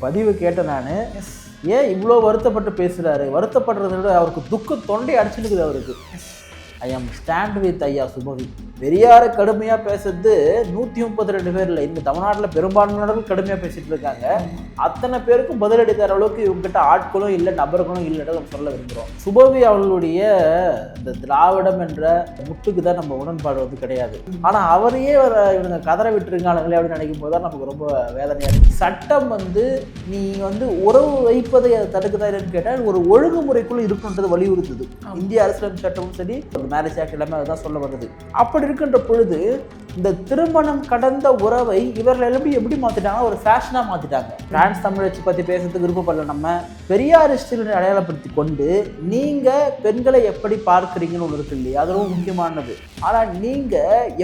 பதிவு கேட்டேன் நான். ஏன் இவ்வளோ வருத்தப்பட்டு பேசுகிறாரு வருத்தப்படுறதை விட அவருக்கு துக்க தொண்டை அடிச்சுருக்குது அவருக்கு. ஐ ஆம் ஸ்டாண்ட் வித் ஐயா சுபவி பெரியாரை கடுமையாக பேசுறது நூற்றி முப்பத்தி ரெண்டு பேர் இல்லை. இந்த தமிழ்நாட்டில் பெரும்பான்மையினர்கள் கடுமையாக பேசிட்டு இருக்காங்க. அத்தனை பேருக்கும் பதிலடி தர அளவுக்கு இவங்ககிட்ட ஆட்களும் இல்லை நபர்களும் இல்லைன்னு நம்ம சொல்ல விரும்புகிறோம் சுபவி அவர்களுடைய இந்த திராவிடம் என்ற முட்டுக்கு தான் நம்ம உடன்பாடு வந்து கிடையாது. ஆனால் அவரையே வர இவங்க கதற விட்டுருக்காங்களே அப்படின்னு நினைக்கும் போது தான் நமக்கு ரொம்ப வேதனையாக இருக்குது சட்டம் வந்து நீ வந்து உறவு வைப்பதை அதை கேட்டால் ஒரு ஒழுங்குமுறைக்குள்ள இருக்குன்றது வலியுறுத்துது. இந்திய அரசியலமைப்பு சட்டமும் சரி மேரேஜ் ஆக்ட் எல்லாமே அதுதான் சொல்ல வருது. அப்படி இருக்கின்ற பொழுது இந்த திருமணம் கடந்த உறவை இவர்கள் எப்படி எப்படி மாத்திட்டாங்க ஒரு ஃபேஷனாக மாத்திட்டாங்க. பிரான்ஸ் தமிழச்சி பற்றி பேசுறதுக்கு விருப்பப்படல நம்ம. பெரியாரிஸ்டில் அடையாளப்படுத்தி கொண்டு நீங்க பெண்களை எப்படி பார்க்குறீங்கன்னு ஒன்று இருக்கு இல்லையா? அது ரொம்ப முக்கியமானது. ஆனால் நீங்க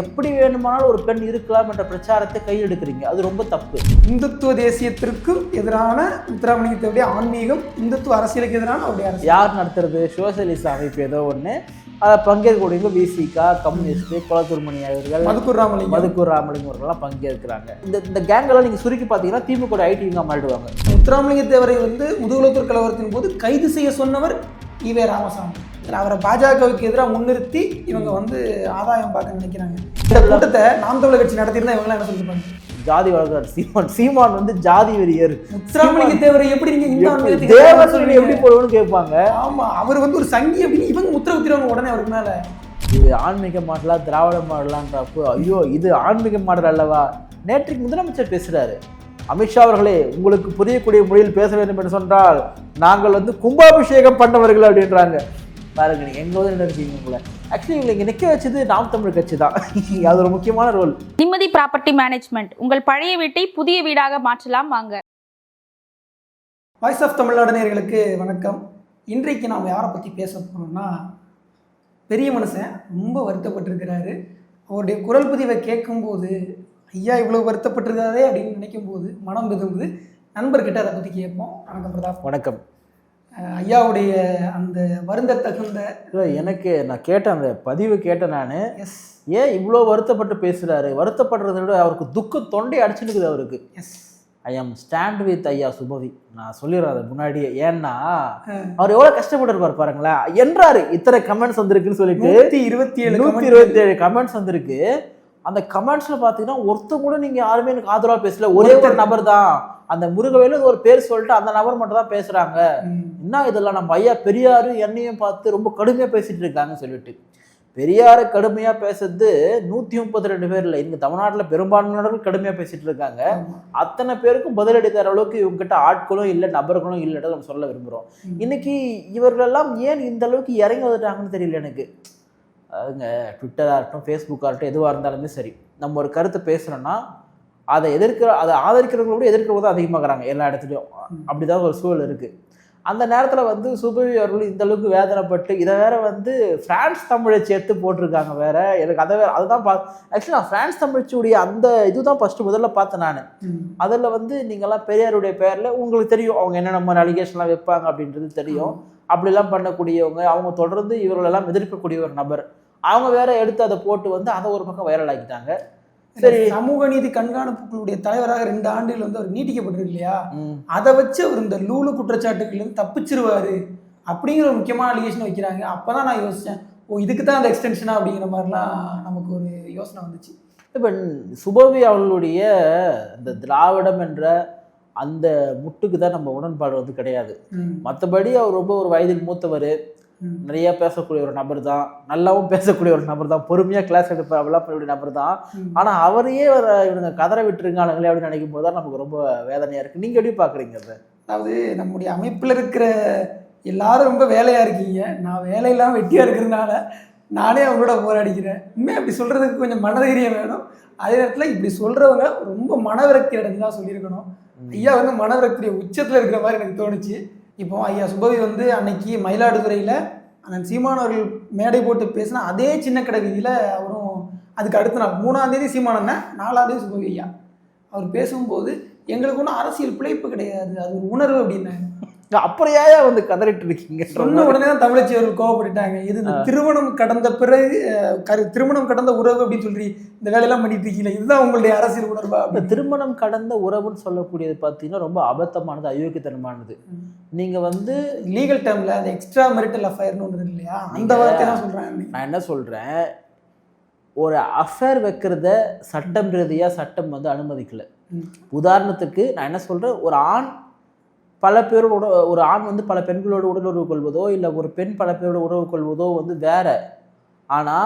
எப்படி வேணுமானாலும் ஒரு பெண் இருக்கலாம் என்ற பிரச்சாரத்தை கையெடுக்கிறீங்க. அது ரொம்ப தப்பு. இந்துத்துவ தேசியத்திற்கு எதிரான முத்துராமலிங்கத்துடைய ஆன்மீகம் இந்துத்துவ அரசியலுக்கு எதிரான அவருடைய யார் நடத்துறது? சோசியலிச அமைப்பு ஏதோ ஒன்று அதை பங்கேற்கக்கூடியவங்க விசிகா கம்யூனிஸ்ட் குளத்தூர்மணி அவர்கள் மதுக்கூர் ராமலிங்கம். மதுக்கூர் ராமலிங்கம் அவர்கள்லாம் பங்கேற்கிறாங்க. இந்த இந்த கேங்கெல்லாம் நீங்கள் சுருக்கி பார்த்தீங்கன்னா திமுக ஐடிவிங்க மாறிடுவாங்க. முத்துராமலிங்க தேவரை வந்து முதுகுலத்தூர் கலவரத்தின் போது கைது செய்ய சொன்னவர் ஈவே ராமசாமி. இதுல அவரை பாஜகவுக்கு எதிராக முன்னிறுத்தி இவங்க வந்து ஆதாயம் பார்க்க நினைக்கிறாங்க. இந்த கூட்டத்தை நாம் தமிழர் கட்சி நடத்தியிருந்தா இவங்களாம் என்ன சொல்லிருப்பாங்க ஜாதி வளர்க்கிறார். சீமான் சீமான் வந்து ஜாதி வெறியர். முத்துராமலிங்க தேவரை எப்படி நீங்க சொல்றீங்க? எப்படி போடுவோம்னு கேட்பாங்க. ஆமா அவர் வந்து ஒரு சங்கி அப்படின்னு இவங்க முத்திர குத்திரவங்க உடனே அவருக்கு மேல. இது ஆன்மீக மாடலா திராவிட மாடலான்றப்போ ஐயோ இது ஆன்மீக மாடல் அல்லவா? நேற்றுக்கு முதலமைச்சர் பேசுறாரு. அமித்ஷா அவர்களே உங்களுக்கு புரியக்கூடிய மொழியில் பேச வேண்டும் என்று சொன்னால் நாங்கள் வந்து கும்பாபிஷேகம் பண்ணவர்கள் அப்படின்றாங்க. பாருங்க நீங்க எங்க நினைச்சீங்க உங்களை ஆக்சுவலி இவங்களை இங்க நிக்க வச்சது நாம் தமிழ் கட்சி தான். அது ஒரு முக்கியமான ரோல் நிம்மதி ப்ராப்பர்ட்டி மேனேஜ்மெண்ட் உங்கள் பழைய வீட்டை புதிய வீடாக மாற்றலாம் வாங்க. வாய்ஸ் ஆஃப் தமிழ்நாடு நேயர்களுக்கு வணக்கம். இன்றைக்கு நாம் யாரை பற்றி பேச போகிறோம்னா பெரிய மனுஷன் ரொம்ப வருத்தப்பட்டிருக்கிறாரு. அவருடைய குரல் பதிவை கேட்கும்போது ஐயா இவ்வளோ வருத்தப்பட்டிருக்காதே அப்படின்னு நினைக்கும் போது மனம் விரும்புது நண்பர்கிட்ட அதை பற்றி கேட்போம். வணக்கம் பிரதாப் வணக்கம். ஐயாவுடைய அந்த வருந்த தகுந்த எனக்கு நான் கேட்டேன் அந்த பதிவு கேட்டேன் நான் எஸ் ஏன் இவ்வளோ வருத்தப்பட்டு பேசுறாரு? வருத்தப்படுறதை விட அவருக்கு துக்க தொண்டை அடிச்சுனுக்குது அவருக்கு. எஸ் ஐ ஆம் ஸ்டாண்ட் வித் ஐயா சுபவி நான் சொல்லிடுறேன் அதை முன்னாடியே. ஏன்னா அவர் எவ்வளோ கஷ்டப்பட்டிருப்பார் பாருங்களேன். என்றாரு. இத்தனை கமெண்ட்ஸ் வந்திருக்குன்னு சொல்லிட்டு இருபத்தி ஏழு நூற்றி இருபத்தி ஏழு கமெண்ட்ஸ் வந்திருக்கு. அந்த கமெண்ட்ஸ்ல பார்த்தீங்கன்னா ஒருத்தர் கூட நீங்க யாருமே எனக்கு ஆதரவா பேசல. ஒரே ஒரு நபர் தான் அந்த முருகவேலு ஒரு பேர் சொல்லிட்டு அந்த நபர் மட்டும் தான் பேசுறாங்க என்ன இதெல்லாம்? நம்ம ஐயா பெரியாரு என்னையும் பார்த்து ரொம்ப கடுமையாக பேசிட்டு இருக்காங்கன்னு சொல்லிட்டு. பெரியாரை கடுமையாக பேசுறது நூற்றி முப்பத்தி ரெண்டு பேர் இல்லை. இங்கே தமிழ்நாட்டில் பெரும்பான்மையினர்கள் கடுமையாக பேசிட்டு இருக்காங்க. அத்தனை பேருக்கும் பதிலடி தர அளவுக்கு இவங்ககிட்ட ஆட்களும் இல்லை நபர்களும் இல்லைன்னு நம்ம சொல்ல விரும்புகிறோம் இன்னைக்கு இவர்களெல்லாம் ஏன் இந்த அளவுக்கு இறங்கி வந்துட்டாங்கன்னு தெரியல எனக்கு. அதுங்க ட்விட்டராக இருக்கட்டும் ஃபேஸ்புக்காக இருக்கட்டும் எதுவாக இருந்தாலுமே சரி நம்ம ஒரு கருத்தை பேசுகிறோன்னா அதை எதிர்க்கிற அதை ஆதரிக்கிறவங்கள விட எதிர்க்கிறவங்க தான் அதிகமாகறாங்க எல்லா இடத்துலையும். அப்படிதான் ஒரு சூழல் இருக்குது அந்த நேரத்தில் வந்து சுபவி அவர்கள் இந்த அளவுக்கு வேதனைப்பட்டு இதை வேற வந்து பிரான்ஸ் தமிழை சேர்த்து போட்டிருக்காங்க வேற. எனக்கு அதை வேற அதுதான் பா ஆக்சுவலி நான் பிரான்ஸ் தமிழ்ச்சியுடைய அந்த இதுதான் ஃபஸ்ட்டு முதல்ல பார்த்தேன் நான். அதில் வந்து நீங்கள்லாம் பெரியாருடைய பேரில் உங்களுக்கு தெரியும் அவங்க என்னென்ன மாதிரி அலிகேஷன்லாம் வைப்பாங்க அப்படின்றது தெரியும். அப்படிலாம் பண்ணக்கூடியவங்க அவங்க தொடர்ந்து இவர்களெல்லாம் எதிர்க்கக்கூடிய ஒரு நபர். அவங்க வேற எடுத்து அதை போட்டு வந்து அதை ஒரு பக்கம் வைரல் ஆக்கிட்டாங்க. சரி. சமூக நீதி கண்காணிப்புகளுடைய தலைவராக ரெண்டு ஆண்டுகள் வந்து அவர் நீட்டிக்கப்பட்டிருக்கு இல்லையா. அதை வச்சு அவர் இந்த லூலு குற்றச்சாட்டுகள்லேருந்து தப்பிச்சிருவாரு அப்படிங்கிற ஒரு முக்கியமான அலிகேஷன் வைக்கிறாங்க. அப்பதான் நான் யோசிச்சேன் ஓ இதுக்கு தான் அந்த எக்ஸ்டென்ஷனா அப்படிங்கிற மாதிரிலாம் நமக்கு ஒரு யோசனை வந்துச்சு. இப்போ சுபவி அவர்களுடைய இந்த திராவிடம் என்ற அந்த முட்டுக்கு தான் நம்ம உடன்பாடு வந்து கிடையாது. மற்றபடி அவர் ரொம்ப ஒரு வயதில் மூத்தவர். நிறைய பேசக்கூடிய ஒரு நபர் தான். நல்லாவும் பேசக்கூடிய ஒரு நபர் தான். பொறுமையாக கிளாஸ் எடுப்ப அவெல்லாம் பண்ணக்கூடிய நபர் தான். ஆனால் அவரையே வர இவங்க கதற விட்டுருக்கானுங்களே அப்படின்னு நினைக்கும் போது தான் நமக்கு ரொம்ப வேதனையாக இருக்குது நீங்கள் எப்படி பார்க்குறீங்க அதை? அதாவது நம்முடைய அமைப்பில் இருக்கிற எல்லாரும் ரொம்ப வேலையா இருக்கீங்க. நான் வேலையெல்லாம் வெட்டியா இருக்கிறதுனால நானே அவங்களோட போராடிக்கிறேன் உண்மையாக அப்படி சொல்றதுக்கு கொஞ்சம் மனதைரியம் வேணும். அதே நேரத்தில் இப்படி சொல்றவங்க ரொம்ப மனவிரக்தி அடைஞ்சு தான் சொல்லியிருக்கணும். ஐயா வந்து மனவிரக்திய உச்சத்தில் இருக்கிற மாதிரி எனக்கு தோணுச்சு. இப்போ ஐயா சுபவி வந்து அன்னைக்கு மயிலாடுதுறையில் அண்ணன் சீமான் அவர்கள் மேடை போட்டு பேசினா அதே சின்ன கடை வீதியில் அவரும் அதுக்கு அடுத்த நாள் மூணாம் தேதி சீமான் அண்ணன் நாலாம் தேதி சுபவி ஐயா. அவர் பேசும்போது எங்களுக்கு ஒன்றும் அரசியல் பிழைப்பு கிடையாது. அது ஒரு உணர்வு அப்படின்னாங்க அப்புறம் ஏன் வந்து கதறிட்டு இருக்கீங்க சொன்ன உடனே தான் தமிழச்சி அவர்கள் கோவப்பட்டுட்டாங்க. இது இந்த திருமணம் கடந்த பிறகு திருமணம் கடந்த உறவு அப்படின்னு சொல்லி இந்த வேலையெல்லாம் பண்ணிட்டு இருக்கீங்க இதுதான் உங்களுடைய அரசியல் உணர்வா இந்த. திருமணம் கடந்த உறவுன்னு சொல்லக்கூடியது பார்த்தீங்கன்னா ரொம்ப அபத்தமானது அயோக்கியத்தனமானது. நீங்க வந்து லீகல் டேர்ம்ல அந்த எக்ஸ்ட்ரா மெரிட்டல் அஃபயர்னு ஒன்று இல்லையா அந்த வார்த்தை தான் சொல்றாங்க நான் என்ன சொல்றேன்? ஒரு அஃபேர் வைக்கிறத சட்டம் ரீதியா சட்டம் வந்து அனுமதிக்கல. உதாரணத்துக்கு நான் என்ன சொல்றேன்? ஒரு ஆண் பல பேரோட ஒரு ஆண் வந்து பல பெண்களோட உடலுறவு கொள்வதோ இல்லை ஒரு பெண் பல பேரோட உறவு கொள்வதோ வந்து வேற ஆனா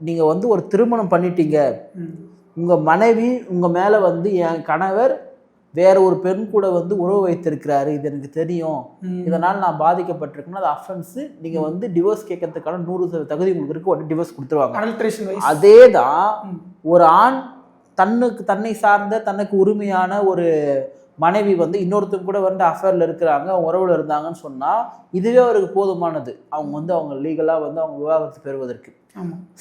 நீங்க வந்து ஒரு திருமணம் பண்ணிட்டீங்க ம். உங்க மனைவி உங்க மேல வந்து என் கணவர் வேற ஒரு பெண் கூட வந்து உறவு வைத்திருக்கிறாரு இது எனக்கு தெரியும். இதனால் நான் பாதிக்கப்பட்டிருக்கேன்னா அது அஃபென்ஸ் நீங்க வந்து டிவோர்ஸ் கேட்கறதுக்கான நூறு சதவீத தகுதி உங்களுக்கு இருக்கு உடனே டிவோர்ஸ் கொடுத்துருவாங்க. அதே தான். ஒரு ஆண் தன்னுக்கு தன்னை சார்ந்த தனக்கு உரிமையான ஒரு மனைவி வந்து இன்னொருத்தங்க கூட வந்து அஃபேர்ல இருக்கிறாங்க உறவுல இருந்தாங்கன்னு சொன்னா இதுவே அவருக்கு போதுமானது. அவங்க வந்து அவங்க லீகலா வந்து அவங்க விவாகரத்து பெறுவதற்கு.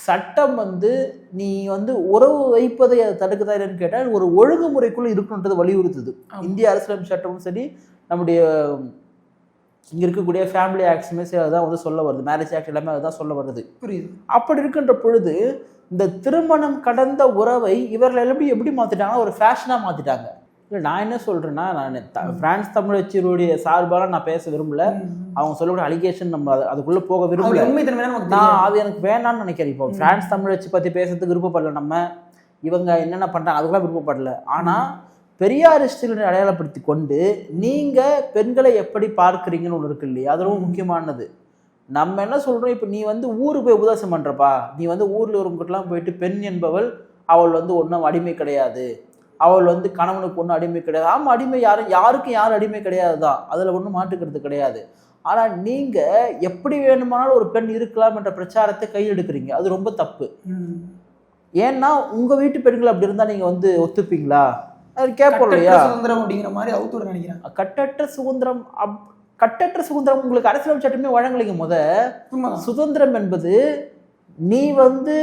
சட்டம் வந்து நீ வந்து உறவு வைப்பதை அதை தடுக்குதா இல்லைன்னு கேட்டால் ஒரு ஒழுங்குமுறைக்குள்ள இருக்கணுன்றது வலியுறுத்துது. இந்திய அரசியலமைப்பு சட்டமும் சரி நம்முடைய இங்க இருக்கக்கூடிய ஃபேமிலி ஆக்ட்ஸுமே சரி அதுதான் வந்து சொல்ல வருது. மேரேஜ் ஆக்ட் எல்லாமே அதுதான் சொல்ல வருது. புரியுது. அப்படி இருக்கின்ற பொழுது இந்த திருமணம் கடந்த உறவை இவர்கள் எப்படி எப்படி மாத்திட்டாங்கன்னா ஒரு ஃபேஷனாக மாத்திட்டாங்க. இல்லை நான் என்ன சொல்றேன்னா நான் த- பிரான்ஸ் தமிழச்சியருடைய சார்பால நான் பேச விரும்பல. அவங்க சொல்லக்கூடிய அலிகேஷன் நம்ம அது- அதுக்குள்ள போக விரும்பல. நான். அது எனக்கு வேணாம்னு நினைக்கிறேன் இப்போ. பிரான்ஸ் தமிழ் வச்சு பத்தி பேசுறதுக்கு விருப்பப்படல நம்ம. இவங்க என்னென்ன பண்றாங்க அதுக்கெல்லாம் விருப்பப்படல. ஆனா பெரியாரிஸ்டுகளை அடையாளப்படுத்தி கொண்டு நீங்க பெண்களை எப்படி பார்க்கறீங்கன்னு ஒன்று இருக்கு இல்லையா? அது ரொம்ப முக்கியமானது. நம்ம என்ன சொல்றோம் இப்போ நீ வந்து ஊருக்கு போய் உபதேசம் பண்றப்பா. நீ வந்து ஊர்ல ஒருவங்ககிட்டலாம் போயிட்டு பெண் என்பவள் அவள் வந்து ஒன்றும் அடிமை கிடையாது. அவள் வந்து கணவனுக்கு ஒன்றும் அடிமை கிடையாது. ஆமா அடிமை யாரும் யாருக்கும் யாரும் அடிமை கிடையாது தான் அதில் ஒன்றும் மாட்டுக்கிறது கிடையாது. ஆனா நீங்க எப்படி வேணுமானாலும் ஒரு பெண் இருக்கலாம் என்ற பிரச்சாரத்தை கையில் எடுக்கிறீங்க அது ரொம்ப தப்பு. ஏன்னா உங்க வீட்டு பெண்கள் அப்படி இருந்தா நீங்க வந்து ஒத்துப்பீங்களா? அது கேட்போம் இல்லையா? சுதந்திரம் அப்படிங்கிற மாதிரி அவுத்துட நினைக்கிறேன் கட்டற்ற சுதந்திரம் அப்- கட்டற்ற சுதந்திரம் உங்களுக்கு அரசியல் சட்டமே வழங்கலைங்க முத. சுதந்திரம் என்பது நீ வந்து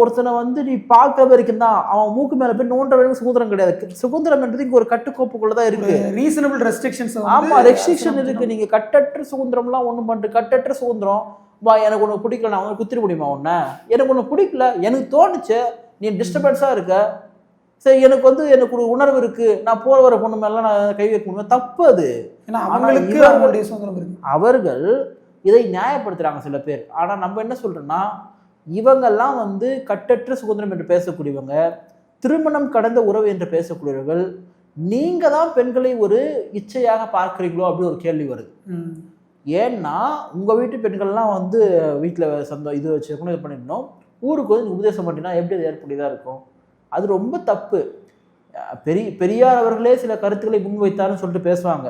ஒருத்தனை வந்து நீ பார்க்க வரைக்கும் தான் அவன் மூக்கு மேல போய் நோன்ற வரைக்கும் சுதந்திரம் கிடையாது. சுதந்திரம் என்பது இங்க ஒரு கட்டுக்கோப்புக்குள்ள தான் இருக்கு. ரீசனபிள் ரெஸ்ட்ரிக்ஷன்ஸ் ஆமா ரெஸ்ட்ரிக்ஷன் இருக்கு. நீங்க கட்டற்ற சுதந்திரம்லாம் ஒண்ணும் பண்ணிட்டு கட்டற்ற சுதந்திரம் வா எனக்கு ஒண்ணு பிடிக்கல நான் உனக்கு குத்திர முடியுமா உன்ன? எனக்கு ஒண்ணு பிடிக்கல. எனக்கு தோணுச்சு நீ டிஸ்டர்பன்ஸா இருக்க. சரி எனக்கு வந்து எனக்கு ஒரு உணர்வு இருக்கு. நான் போற வர பொண்ணு மேலாம் நான் கை வைக்க முடியும்? தப்பு அது. இருக்கு. அவர்கள் இதை நியாயப்படுத்துறாங்க சில பேர். ஆனா நம்ம என்ன சொல்றோம்னா இவங்கெல்லாம் வந்து கட்டற்ற சுதந்திரம் என்று பேசக்கூடியவங்க திருமணம் கடந்த உறவு என்று பேசக்கூடியவர்கள் நீங்க தான் பெண்களை ஒரு இச்சையாக பார்க்குறீங்களோ அப்படின்னு ஒரு கேள்வி வருது. ஏன்னா உங்க வீட்டு பெண்கள்லாம் வந்து வீட்டில் சொந்த இது வச்சுருக்கணும் இது பண்ணிடணும் ஊருக்கு வந்து நீ உபதேசம் பண்ணினா எப்படி அது ஏற்புடையதாக இருக்கும்? அது ரொம்ப தப்பு. பெரிய பெரியார் அவர்களே சில கருத்துக்களை முன்வைத்தாருன்னு சொல்லிட்டு பேசுவாங்க.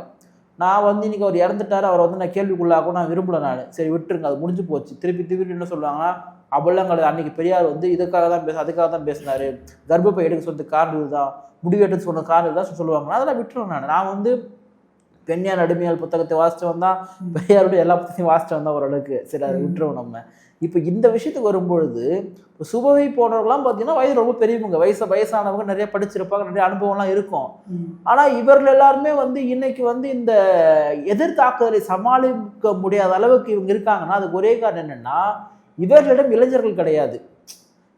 நான் வந்து இன்னைக்கு அவர் இறந்துட்டாரு அவரை வந்து நான் கேள்விக்குள்ளாக்கும் நான் விரும்பல நான். சரி விட்டுருங்க அது முடிஞ்சு போச்சு. திருப்பி திருப்பி என்ன சொல்லுவாங்கன்னா அப்படிலாம் கிடையாது அன்னைக்கு பெரியார் வந்து இதுக்காக தான் பேச அதுக்காக தான் பேசினாரு. கர்ப்பப்பை எடுக்க சொன்னது காரணம் இதுதான். முடிவெட்டு சொன்ன காரணம் இதுதான் சொல்லுவாங்க அதெல்லாம் விட்டுருவேன் நான். நான் வந்து பெண்ணியார் அடிமையால் புத்தகத்தை வாசிச்சு வந்தால் பெரியாருடைய எல்லா புத்தகத்தையும் வாசிச்சு வந்தால் ஓரளவுக்கு. சரி அதை விட்டுருவோம் நம்ம. இப்போ இந்த விஷயத்துக்கு வரும்பொழுது இப்போ சுபவை போனவர்கள்லாம் பார்த்தீங்கன்னா வயது ரொம்ப பெரியவங்க. வயசு வயசானவங்க நிறைய படிச்சிருப்பாங்க. நிறைய அனுபவம்லாம் இருக்கும். ஆனால் இவர்கள் எல்லாருமே வந்து இன்னைக்கு வந்து இந்த எதிர்த்தாக்குதலை சமாளிக்க முடியாத அளவுக்கு இவங்க இருக்காங்கன்னா அதுக்கு ஒரே காரணம் என்னென்னா இவர்களிடம் இளைஞர்கள் கிடையாது.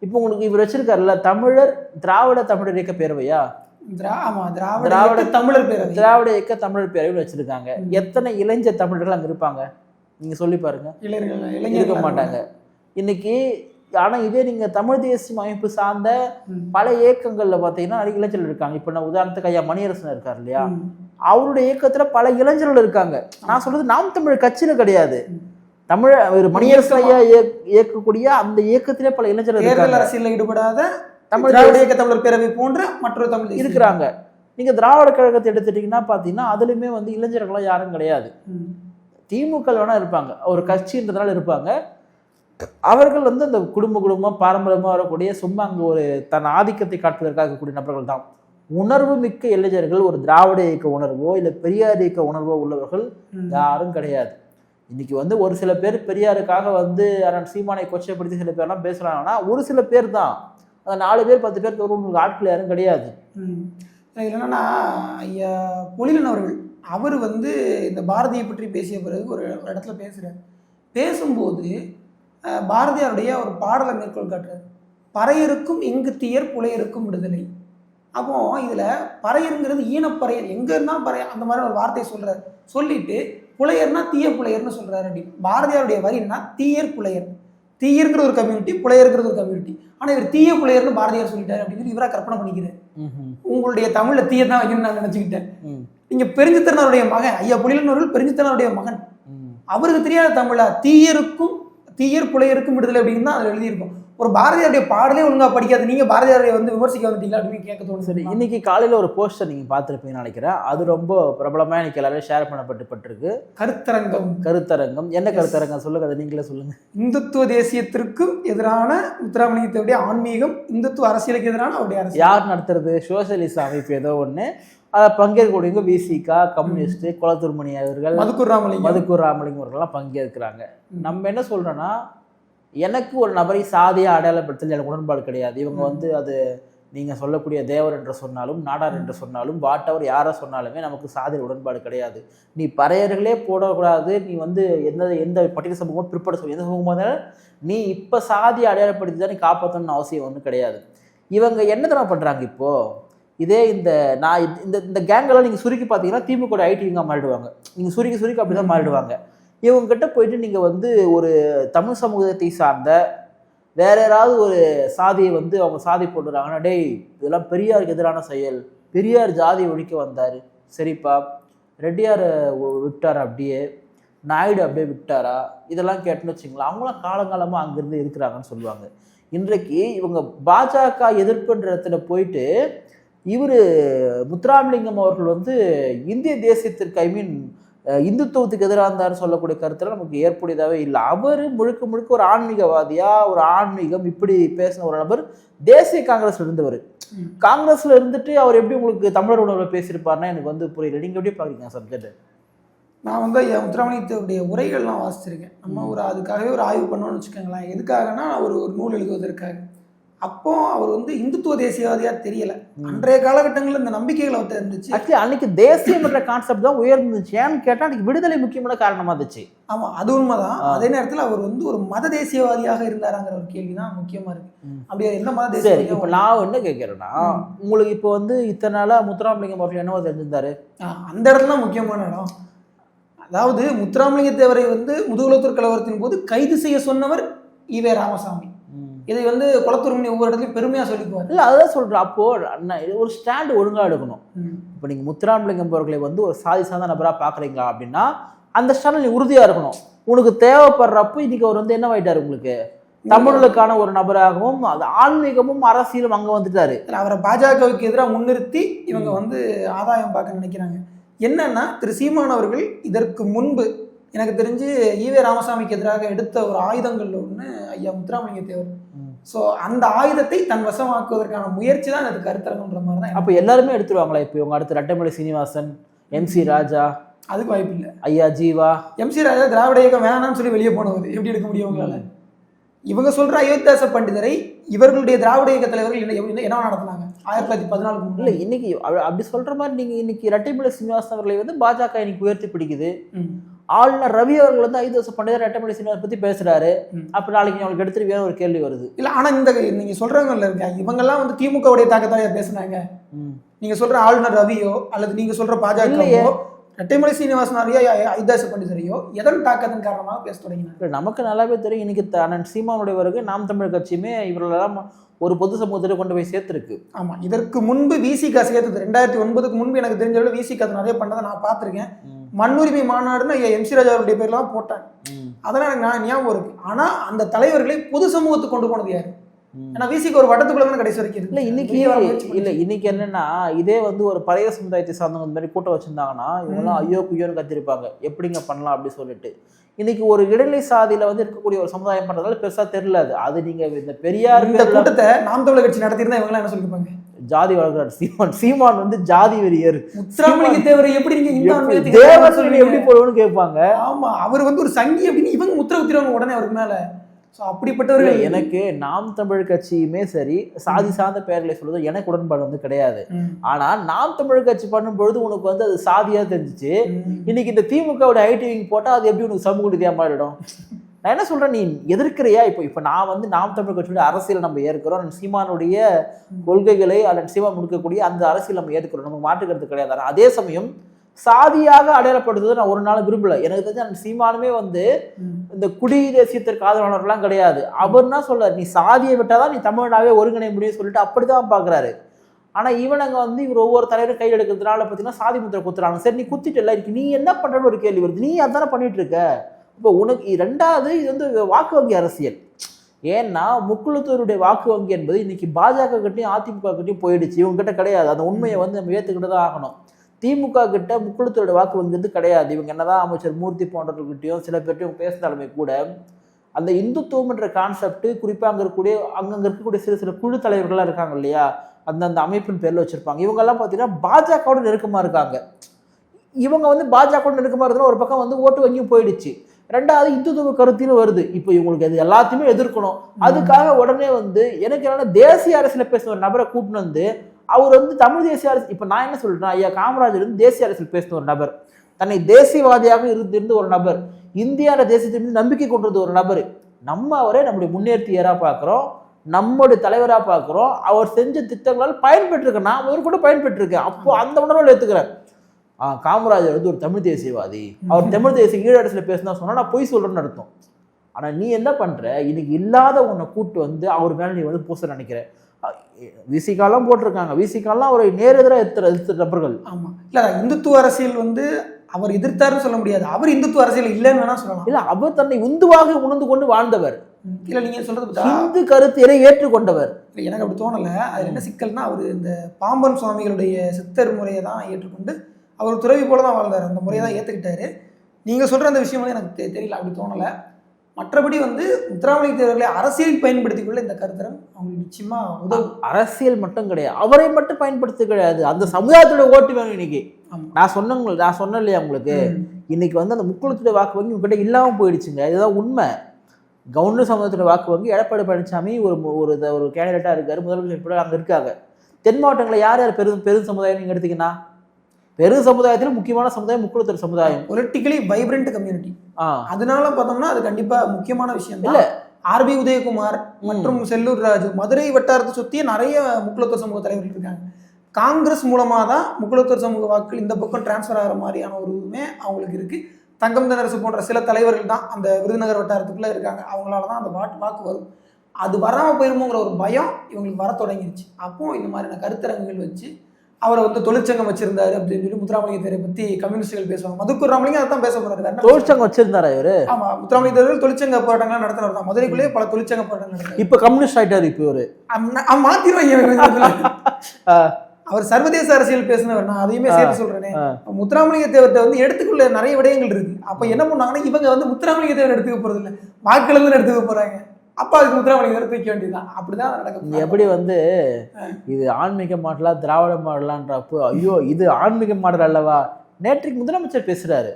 இப்போ உங்களுக்கு இவர் வச்சிருக்காருல்ல தமிழர் திராவிட தமிழர் இயக்க பேரவையா? திராவிட தமிழர் பேரவை. திராவிட இயக்க தமிழர் பேரவைன்னு வச்சிருக்காங்க. எத்தனை இளைஞர் தமிழர்கள் அங்க இருப்பாங்க? நீங்க சொல்லி பாருங்க. இருக்க மாட்டாங்க. இன்னைக்கு ஆனா இதே நீங்க தமிழ் தேசிய அமைப்பு சார்ந்த. பல இயக்கங்கள்ல பாத்தீங்கன்னா நிறைய இளைஞர்கள் இருக்காங்க. இப்ப நான் உதாரணத்துக்கு ஐயா மணியரசன் இருக்கார் இல்லையா. அவருடைய இயக்கத்துல பல இளைஞர்கள் இருக்காங்க. நான் சொல்றது நாம் தமிழ் கட்சியில கிடையாது. தமிழ் ஒரு மணியரசன் ஐயா இயக்க- இயக்கக்கூடிய அந்த இயக்கத்திலே பல இளைஞர்கள் தேர்தல் அரசியல்ல ஈடுபடாத தமிழ் திராவிட இயக்க தமிழர் பேரவை போன்ற மற்றொரு தமிழ் இருக்கிறாங்க. நீங்க திராவிட கழகத்தை எடுத்துட்டீங்கன்னா பாத்தீங்கன்னா அதுலயுமே வந்து இளைஞர்கள்லாம் யாரும் கிடையாது. திமுக வேணா இருப்பாங்க. ஒரு கட்சின்றதுனால இருப்பாங்க. அவர்கள் வந்து அந்த குடும்ப குடும்பம் பாரம்பரியமா வரக்கூடிய சும்மா அங்க ஒரு தன் ஆதிக்கத்தை காட்டுவதற்காக இருக்கக்கூடிய நபர்கள் தான். உணர்வு மிக்க இளைஞர்கள் ஒரு திராவிட இயக்க உணர்வோ இல்ல பெரியார் இயக்க உணர்வோ உள்ளவர்கள். யாரும் கிடையாது. இன்னைக்கு வந்து ஒரு சில பேர் பெரியாருக்காக வந்து அண்ணன் சீமானை கொச்சைப்படுத்தி சில பேர்லாம் பேசுகிறாங்கன்னா ஒரு சில பேர் தான் அந்த நாலு பேர் பத்து பேர் தோறும் உங்களுக்கு ஆட்கள் யாரும் கிடையாது. இதில் என்னென்னா என்னன்னா ஐயா பொழிலன் அவர்கள் அவர் வந்து இந்த பாரதியை பற்றி பேசிய பிறகு ஒரு ஒரு இடத்துல பேசுகிறார் பேசும்போது பாரதியாருடைய ஒரு பாடலை மேற்கோள் காட்டுறாரு. பறையருக்கும் இங்கு தீயர் புலையருக்கும் விடுதலை. அப்போது இதில் பறையருங்கிறது ஈனப்பறையர். எங்கே இருந்தாலும் பறைய அந்த மாதிரி ஒரு வார்த்தையை சொல்கிறார் சொல்லிட்டு புலையர்னா தீய புலையர்னு சொல்கிறாரு அப்படின்னு பாரதியாருடைய வரி என்ன தீயர் புலையர். தீயர்ங்கிற ஒரு கம்யூனிட்டி புலையருங்கிறது ஒரு கம்யூனிட்டி ஆனால் இவர் தீய புலையர்னு பாரதியார் சொல்லிட்டாரு அப்படின்னு இவராக கற்பனை பண்ணிக்கிறார். ம்ஹும். உங்களுடைய தமிழில் தீய தான் வைக்கணும்னு நான் நினச்சிக்கிட்டேன். ம். நீங்க பெருஞ்சித்திரனாருடைய மகன் ஐயா புலிலனவர்கள் பெருஞ்சித்திரனுடைய மகன். அவருக்கு தெரியாத தமிழா? தீயருக்கும் தீயர் புலையருக்கும் விடுதலை அப்படின்னு தான் அதில் எழுதியிருக்கும். ஒரு பாரதியாருடைய பாடலே ஒழுங்கா படிக்காது. நீங்க பாரதியாரை வந்து விமர்சிக்க வந்துட்டீங்களா அப்படின்னு கேட்க தோணுது சரி இன்னைக்கு காலையில ஒரு போஸ்டர் நீங்க பார்த்துருப்பீங்கன்னு நினைக்கிறேன். அது ரொம்ப பிரபலமா இன்னைக்கு எல்லாரும் ஷேர் பண்ணப்பட்டு பட்டிருக்கு கருத்தரங்கம். கருத்தரங்கம். என்ன கருத்தரங்கம்? சொல்லுங்க அதை நீங்களே சொல்லுங்க. இந்துத்துவ தேசியத்திற்கும் எதிரான முத்துராமலிங்கத்துடைய ஆன்மீகம் இந்துத்துவ அரசியலுக்கு எதிரான அவருடைய அரசியல். யார் நடத்துறது? சோசியலிச அமைப்பு ஏதோ ஒண்ணு. அதை பங்கேற்கக்கூடியவங்க விசிகா கம்யூனிஸ்ட் குளத்தூர்மணி அவர்கள் மதுக்கூர் ராமலிங்கம். மதுக்கூர் ராமலிங்கம் அவர்கள்லாம் பங்கேற்கிறாங்க. நம்ம என்ன சொல்றோம்னா எனக்கு ஒரு நபரை சாதியா அடையாளப்படுத்தல் எனக்கு உடன்பாடு கிடையாது. இவங்க. வந்து அது நீங்க சொல்லக்கூடிய தேவர் என்று சொன்னாலும் நாடார் என்று சொன்னாலும் வாட்டவர் யாரை சொன்னாலுமே நமக்கு சாதியில் உடன்பாடு கிடையாது. நீ பறையர்களே போடக்கூடாது. நீ வந்து எந்த எந்த பட்டியல் சமூகமோ பிற்பட சமூகம் எந்த சமூகமாக இருந்தாலும் நீ இப்போ சாதியை அடையாளப்படுத்தி தான் நீ காப்பாற்றணும்னு அவசியம் ஒன்றும் கிடையாது. இவங்க என்ன தடவை பண்ணுறாங்க இப்போ? இதே இந்த நான் இந்த இந்த கேங்கெல்லாம் நீங்கள் சுருக்கி பார்த்தீங்கன்னா திமுக ஐடி விங்காக மாறிடுவாங்க. நீங்கள் சுருக்கி சுருக்கி அப்படி தான் மாறிடுவாங்க. இவங்ககிட்ட போயிட்டு நீங்கள் வந்து ஒரு தமிழ் சமூகத்தை சார்ந்த வேற யாராவது ஒரு சாதியை வந்து அவங்க சாதி போட்டுறாங்கன்னா டேய் இதெல்லாம் பெரியாருக்கு எதிரான செயல். பெரியார் ஜாதி ஒழிக்க வந்தார். சரிப்பா. ரெட்டியார் விட்டார் அப்படியே. நாயுடு அப்படியே விட்டாரா? இதெல்லாம் கேட்டுன்னு வச்சுங்களா அவங்களாம் காலங்காலமாக அங்கேருந்து இருக்கிறாங்கன்னு சொல்லுவாங்க. இன்றைக்கு இவங்க பாஜக எதிர்ப்புன்ற இடத்துல போயிட்டு இவர் முத்துராமலிங்கம் அவர்கள் வந்து இந்திய தேசியத்திற்கு ஐ மீன் இந்துத்துவத்துக்கு எதிராக இருந்தாருன்னு சொல்லக்கூடிய கருத்துல நமக்கு ஏற்புடையதாகவே இல்லை. அவர் முழுக்க முழுக்க ஒரு ஆன்மீகவாதியா ஒரு ஆன்மீகம் இப்படி பேசின ஒரு நபர் தேசிய காங்கிரஸ்ல இருந்தவர். காங்கிரஸ்ல இருந்துட்டு அவர் எப்படி உங்களுக்கு தமிழர் உணர்வை பேசியிருப்பாருன்னா எனக்கு வந்து புரியல. நீங்க எப்படி பாக்குறீங்க சப்ஜெக்ட் நான் வந்து ஐயா முத்துராமலிங்கத்துடைய உரைகள்லாம் வாசிச்சிருக்கேன். நம்ம ஒரு அதுக்காகவே ஒரு ஆய்வு பண்ணோம்னு வச்சுக்கோங்களேன். எதுக்காகனா ஒரு ஒரு நூல் எழுதுவதற்காக. அப்போ அவர் வந்து இந்துத்துவ தேசியவாதியா தெரியல. அன்றைய காலகட்டங்களில் இந்த நம்பிக்கைகள் அவர்கிட்ட இருந்துச்சு. ஆக்சுவலி அன்னைக்கு தேசியம் என்ற கான்செப்ட் தான் உயர்ந்துச்சு. ஏன்னு கேட்டா அன்னைக்கு விடுதலை முக்கியமான காரணமா இருந்துச்சு. ஆமா அது உண்மைதான். அதே நேரத்தில் அவர் வந்து ஒரு மத தேசியவாதியாக இருந்தாராங்கிற ஒரு கேள்வி தான் முக்கியமா இருக்கு. அப்படி எந்த மத தேசியவாதியா இப்போ நான் என்ன கேட்கிறேன்னா. உங்களுக்கு இப்போ வந்து இத்தனை நாளா முத்துராமலிங்கம் அவர்கள் என்னவோ தெரிஞ்சிருந்தாரு? அந்த இடத்துல தான் முக்கியமான இடம். அதாவது முத்துராமலிங்க தேவரை வந்து முதுகுலத்தூர் கலவரத்தின் போது கைது செய்ய சொன்னவர் ஈவே ராமசாமி. இதை வந்து குளத்தூர் மணி ஒவ்வொரு இடத்துலையும் பெருமையா சொல்லிக்குவார். இல்ல அதான் சொல்றேன். அப்போ நான் இது ஒரு ஸ்டாண்ட் ஒழுங்கா எடுக்கணும். இப்போ நீங்க முத்துராமலிங்கம் அவர்களை வந்து ஒரு சாதி சார்ந்த நபரா பாக்குறீங்களா அப்படின்னா அந்த ஸ்டாண்டில் நீ உறுதியா இருக்கணும். உனக்கு தேவைப்படுறப்போ இன்னைக்கு அவர் வந்து என்ன ஆயிட்டாரு உங்களுக்கு? தமிழுக்கான ஒரு நபராகவும் அது ஆன்மீகமும் அரசியலும் அங்க வந்துட்டாரு. அவரை பாஜகவுக்கு எதிராக முன்னிறுத்தி இவங்க வந்து ஆதாயம் பார்க்க நினைக்கிறாங்க. என்னன்னா திரு சீமான் அவர்கள் இதற்கு முன்பு எனக்கு தெரிஞ்சு ஈவே ராமசாமிக்கு எதிராக எடுத்த ஒரு ஆயுதங்கள்ல ஒன்று ஐயா முத்துராமலிங்க தேவர். ஸோ அந்த ஆயுதத்தை தன் வசமாக்குவதற்கான முயற்சி தான் எனக்கு கருத்தரங்குன்ற மாதிரி தான் அப்ப எல்லாருமே எடுத்துருவாங்களா இப்போ இவங்க அடுத்து ரெட்டமலை சீனிவாசன் எம் சி ராஜா அதுக்கு வாய்ப்பு இல்லை. ஐயா ஜீவா. எம்சி ராஜா திராவிட இயக்கம் வேணாம்னு சொல்லி வெளியே போனவர். எப்படி எடுக்க முடியும் உங்களால இவங்க சொல்ற அயோத்தியாச பண்டிதரை இவர்களுடைய திராவிட இயக்க தலைவர்கள் என்ன எப்படி- என்ன நடத்தினாங்க? ஆயிரத்தி தொள்ளாயிரத்தி பதினாலுக்கு இல்ல இன்னைக்கு அப்படி சொல்ற மாதிரி நீங்க இன்னைக்கு ரெட்டைமலை சீனிவாசன் அவர்களை வந்து பாஜக இன்னைக்கு உயர்த்தி பிடிக்குது. ஆளுநர் ரவி அவர்கள் வந்து ஐந்து வருஷம் பண்டிதர் ரெட்டமலை சீனிவாசன் பத்தி பேசுறாரு. ம். அப்ப நாளைக்கு அவங்களுக்கு எடுத்துருவியான ஒரு கேள்வி வருது. இல்ல ஆனா இந்த நீங்க சொல்றவங்கல்ல இருக்க? இவங்கெல்லாம் வந்து திமுகவுடைய தாக்கத்தாலையா பேசுனாங்க. ம். நீங்க சொல்ற ஆளுநர் ரவியோ அல்லது நீங்க சொல்ற இல்லையே. பாஜகவோ ரெட்டைமலை சீனிவாசனாரியோ ஐதாச பண்டிதரையோ எதன் தாக்கத்தின் காரணமாக பேச தொடங்கினாங்க நமக்கு நல்லாவே தெரியும். இன்னைக்கு அண்ணன் சீமானுடைய வருகை நாம் தமிழ் கட்சியுமே இவர்களெல்லாம் ஒரு பொது சமூகத்திட்ட கொண்டு போய் சேர்த்துருக்கு. ஆமா இதற்கு முன்பு விசிகா சேர்த்தது. ரெண்டாயிரத்தி ஒன்பதுக்கு முன்பு எனக்கு தெரிஞ்ச அளவு விசிகா நிறைய பண்ணதை நான் பார்த்திருக்கேன். மண்ணுரிமை மாநாடுன்னு ஐயா எம்சி ராஜா அவருடைய பேர்லாம் போட்டாங்க. அதெல்லாம் எனக்கு நான் ஞாபகம் இருக்கு. ஆனா அந்த தலைவர்களை பொது சமூகத்துக்கு கொண்டு போனது யாரு? ஏன்னா விசிக்கு ஒரு வட்டத்துக்குள்ள தான் கடைசி வரைக்கும் இல்ல. இன்னைக்கு இல்ல இன்னைக்கு என்னன்னா இதே வந்து ஒரு பழைய சமுதாயத்தை சார்ந்தவங்க இந்த மாதிரி கூட்டம் வச்சிருந்தாங்கன்னா இவங்கெல்லாம் ஐயோ குய்யோன்னு கத்திருப்பாங்க. எப்படிங்க பண்ணலாம் அப்படி சொல்லிட்டு. இன்னைக்கு ஒரு இடைநிலை சாதியில வந்து இருக்கக்கூடிய ஒரு சமுதாயம் பண்றதால பெருசா தெரியல அது. அது நீங்க இந்த பெரியார் இந்த கூட்டத்தை நாம் தமிழர் கட்சி நடத்தியிருந்தா இவங்க என்ன சொல்லிருப்பாங்க ஜாதி வளர்க்கிறார். சீமான். சீமான் வந்து ஜாதி வெறியர். முத்துராமலிங்க தேவரை எப்படி நீங்க ஆன்மீகத்துக்கு தேவர் சொல்லுவீங்க? எப்படி போடுவோம்னு கேட்பாங்க? ஆமா அவர் வந்து ஒரு சங்கி அப்படின்னு இவங்க முத்திர குத்திரவங்க உடனே அவருக்கு மேல. ஸோ அப்படிப்பட்டவர்கள் எனக்கு நாம் தமிழ் கட்சியுமே சரி சாதி சார்ந்த பெயர்களை சொல்றது எனக்கு உடன்பாடு வந்து கிடையாது. ம். ஆனா நாம் தமிழ் கட்சி பண்ணும்பொழுது உனக்கு வந்து அது சாதியா தெரிஞ்சுச்சு. இன்னைக்கு இந்த திமுகவோட ஐடி விங் போட்டா அது எப்படி உனக்கு சமூக ரீதியா மாறிடும்? நான் என்ன சொல்றேன் நீ எதிர்க்கிறியா? இப்போ இப்போ நான் வந்து நாம் தமிழ் கட்சியோட அரசியல் நம்ம ஏற்கிறோம். சீமானுடைய கொள்கைகளை அல்லது சீமான் முடுக்கக்கூடிய அந்த அரசியல் நம்ம ஏற்கிறோம். நமக்கு மாற்றுக்கிறது கிடையாது. அதே சமயம் சாதியாக அடையாளப்படுத்துவதை நான் ஒரு நாள் விரும்பல. எனக்கு தெரிஞ்ச சீமானுமே வந்து. இந்த குடி தேசியத்திற்கு ஆதரவானவர்கள்லாம் கிடையாது. அவர் என்ன சொல்றாரு? நீ சாதியை விட்டாதான் நீ தமிழ்நாவே ஒருங்கிணைய முடியும்னு சொல்லிட்டு அப்படிதான் பாக்குறாரு. ஆனா இவனுங்க வந்து இவர் ஒவ்வொரு தலைவரும் கையில் எடுக்கிறதுனால பார்த்தீங்கன்னா சாதி முத்திரை குத்துறாங்க. சரி நீ குத்திட்டல இதுக்கு நீ என்ன பண்றன்னு ஒரு கேள்வி வருது. நீ அதானே பண்ணிட்டு இருக்க? இப்போ உனக்கு ரெண்டாவது இது வந்து வாக்கு வங்கி அரசியல். ஏன்னா முக்குளத்தூருடைய வாக்கு வங்கி என்பது இன்னைக்கு பாஜக கிட்டையும் அதிமுக கிட்டையும் போயிடுச்சு. இவங்க கிட்ட கிடையாது. அந்த உண்மையை வந்து நம்ம ஏற்றுக்கிட்டு தான் ஆகணும். திமுக கிட்ட முக்குளத்தூரோட வாக்கு வங்கி வந்து கிடையாது. இவங்க என்னதான் அமைச்சர் மூர்த்தி போன்றவர்கிட்டயும் சில பேர்ட்டையும் பேசினாலுமே கூட அந்த இந்துத்துவம்ன்ற கான்செப்ட் குறிப்பாக அங்கே இருக்கக்கூடிய அங்கங்கே இருக்கக்கூடிய சில சில குழு தலைவர்கள்லாம் இருக்காங்க இல்லையா? அந்தந்த அமைப்பின் பேரில் வச்சுருப்பாங்க. இவங்கெல்லாம் பார்த்தீங்கன்னா பாஜகவோட நெருக்கமாக இருக்காங்க. இவங்க வந்து பாஜகவோட நெருக்கமாக இருந்தாலும் ஒரு பக்கம் வந்து ஓட்டு வங்கியும் போயிடுச்சு. ரெண்டாவது இந்துத்துவ கருத்துன்னு வருது. இப்போ இவங்களுக்கு அது எல்லாத்தையுமே எதிர்க்கணும். அதுக்காக உடனே வந்து எனக்கு என்னன்னா தேசிய அரசியல பேசின ஒரு நபரை கூட்டின்னு வந்து அவர் வந்து தமிழ் தேசிய அரசு இப்போ நான் என்ன சொல்றேன் ஐயா காமராஜர் வந்து தேசிய அரசியல் பேசின ஒரு நபர். தன்னை தேசியவாதியாக இருந்திருந்த ஒரு நபர். இந்தியாவில் தேசியத்தின் மீது நம்பிக்கை கொண்டிருந்த ஒரு நபர். நம்ம அவரே நம்முடைய முன்னேற்றியராக பார்க்குறோம். நம்முடைய தலைவராக பார்க்குறோம். அவர் செஞ்ச திட்டங்களால் பயன்பெற்றிருக்கேன். நான் அவர் கூட பயன்பெற்றிருக்கேன். அப்போ அந்த உணர்வில் ஏற்றுக்கிறேன் காமராஜர் வந்து ஒரு தமிழ் தேசியவாதி. அவர் தமிழ் தேசிய ஈழரசில் பேசினா சொன்னா நான் பொய் சொல்றேன்னு அர்த்தம். ஆனா நீ என்ன பண்ற? இன்னைக்கு இல்லாத உன்னை கூட்டு வந்து அவர் மேல நீ வந்து பூச நினைக்கிற. விசிகாலாம் போட்டிருக்காங்க. விசிகாலாம் ஒரு நேரெதிராக எதிர்த்த நபர்கள். ஆமா. இல்ல இந்துத்துவ அரசியல் வந்து அவர் எதிர்த்தாருன்னு சொல்ல முடியாது. அவர் இந்துத்துவ அரசியல் இல்லைன்னு வேணா சொல்லலாம். இல்ல அவர் தன்னை உந்துவாக உணர்ந்து கொண்டு வாழ்ந்தவர். இல்ல நீங்க சொல்றது பார்த்தா இந்து கருத்தியரை ஏற்றுக்கொண்டவர்? இல்ல, எனக்கு அப்படி தோணல. அதுல என்ன சிக்கல்னா அவர் இந்த பாம்பன் சுவாமிகளுடைய சித்தர் முறையை தான் ஏற்றுக்கொண்டு அவர் துறவி போல தான் வாழ்ந்தார். அந்த முறையை தான் ஏத்துக்கிட்டாரு. நீங்க சொல்ற அந்த விஷயம் வந்து எனக்கு தெரியல. அப்படி தோணல. மற்றபடி வந்து முத்திராமலிங்க தேவர்களை அரசியல் பயன்படுத்திக் கொள்ள இந்த கருத்தரம் அவங்களுக்கு நிச்சயமா உதவும். அரசியல் மட்டும் கிடையாது. அவரை மட்டும் பயன்படுத்த கிடையாது. அந்த சமுதாயத்தோட ஓட்டு வேணும் இன்னைக்கு. நான் சொன்னேங்க நான் சொன்னேன் இல்லையா உங்களுக்கு இன்னைக்கு வந்து அந்த முக்குளத்துடைய வாக்கு வங்கி உங்ககிட்ட இல்லாமல் போயிடுச்சுங்க. இதுதான் உண்மை. கவுண்டர் சமுதாயத்தோட வாக்கு வங்கி எடப்பாடி பழனிசாமி ஒரு ஒரு ஒரு கேண்டிடேட்டாக இருக்காரு. முதலமைச்சர் அங்கே இருக்காங்க. தென் மாவட்டங்களில் யார் யார் பெரும் பெரும் சமுதாயம் நீங்கள் எடுத்தீங்கன்னா? பெரும் சமுதாயத்தில் முக்கியமான சமுதாயம் முக்குளத்தூர் சமுதாயம். பொலிட்டிக்கலி வைப்ரண்ட் கம்யூனிட்டி அதனால பார்த்தோம்னா அது கண்டிப்பா முக்கியமான விஷயம் இல்ல. ஆர்பி உதயகுமார் மற்றும் செல்லூர் ராஜு மதுரை வட்டாரத்தை சுற்றியே நிறைய முக்குலத்தூர் சமூக தலைவர்கள் இருக்காங்க. காங்கிரஸ் மூலமாக தான் முக்குலத்தூர் சமூக வாக்குகள் இந்த பக்கம் டிரான்ஸ்ஃபர் ஆகிற மாதிரியான ஒரு இதுவுமே அவங்களுக்கு இருக்கு. தங்கம் தென்னரசு போன்ற சில தலைவர்கள் தான் அந்த விருதுநகர் வட்டாரத்துக்குள்ள இருக்காங்க. அவங்களால தான் அந்த வாக்கு வாக்கு வரும். அது வராமல் போயிருமோங்கிற ஒரு பயம் இவங்களுக்கு வர தொடங்கிருச்சு. அப்போ இந்த மாதிரியான கருத்தரங்குகள் வச்சு அவரை வந்து தொழிற்சங்கம் வச்சிருந்தாரு அப்படின்னு சொல்லி முத்துராமலிங்க தேரை பத்தி கம்யூனிஸ்டுகள் பேசுவாங்க. மதுக்கூர் ராமலிங்கம் அதான் பேச போறாரு. தொழிற்சங்கம் வச்சிருந்தாரா இவரு? ஆமா முத்துராமலிங்க தேவர்கள் தொழிற்சங்க போராட்டங்கள் நடத்தினவர் தான். மதுரைக்குள்ளேயே பல தொழிற்சங்க போராட்டங்கள் நடத்தினார் இப்ப கம்யூனிஸ்ட் ஆயிட்டாரு இப்போ இவரு. ஆ. அவர் சர்வதேச அரசியல் பேசினவர். நான் அதையுமே சேர்த்து சொல்றேனே. முத்துராமலிங்க தேவர்கிட்ட வந்து எடுத்துக்குள்ள நிறைய விடயங்கள் இருக்கு. அப்ப என்ன பண்ணாங்கன்னா இவங்க வந்து முத்துராமலிங்க தேவர் எடுத்துக்க போறது இல்ல வாக்குல எடுத்துக்க போறாங்க. அப்ப அதுக்கு முத்துராமலிங்க தேவர் தூக்க வேண்டியதுதான். அப்படிதான் நடக்க நீ எப்படி வந்து இது ஆன்மீக மாடலா திராவிட மாடலான்றப்போ ஐயோ இது ஆன்மீக மாடல் அல்லவா? நேற்றைக்கு முதலமைச்சர் பேசுறாரு.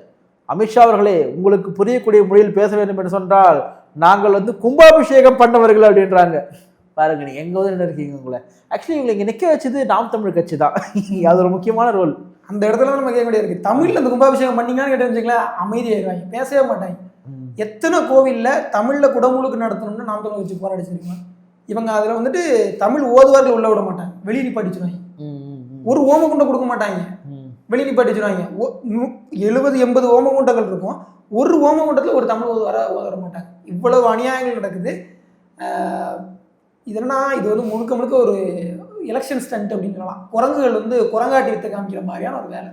அமித்ஷா அவர்களே உங்களுக்கு புரியக்கூடிய மொழியில் பேச வேண்டும் என்று சொன்னால் நாங்கள் வந்து கும்பாபிஷேகம் பண்ணவர்கள் அப்படின்றாங்க. பாருங்க நீங்க எங்க வந்து இருக்கீங்க உங்களை? ஆக்சுவலி இவங்களை இங்க நிக்க வச்சது நாம் தமிழ் கட்சி தான். அது ஒரு முக்கியமான ரோல் அந்த இடத்துல தான் நம்ம கேட்க வேண்டியது இருக்கு. தமிழ்ல அந்த கும்பாபிஷேகம் பண்ணீங்கன்னு கேட்டு வச்சுக்கலாம் அமைதியாயிருவாங்க பேசவே மாட்டாங்க. எத்தனை கோவில்ல தமிழ்ல குடமுழுக்கு நடத்தணும்னு நாம் தமிழ் வச்சு போராடிச்சிருக்கலாம் இவங்க அதுல வந்துட்டு தமிழ் ஓதுவார்கள் உள்ள விட மாட்டாங்க. வெளியே நிப்பாட்டிச்சிருவாங்க ஒரு ஓமகுண்டம் கொடுக்க மாட்டாங்க. வெளியே நிப்பாட்டிச்சிருவாங்க எழுபது எண்பது ஓமகுண்டங்கள் இருக்கும். ஒரு ஓமகுண்டத்தில் ஒரு தமிழ் ஓத வர ஓத வர மாட்டாங்க. இவ்வளவு அநியாயங்கள் நடக்குது. இதெல்லாம் இது வந்து முழுக்க முழுக்க ஒரு எலெக்ஷன் ஸ்டண்ட் அப்படின்னு சொல்லலாம். குரங்குகள் வந்து குரங்காட்டி வித்தை காமிக்கிற மாதிரியான ஒரு வேலை.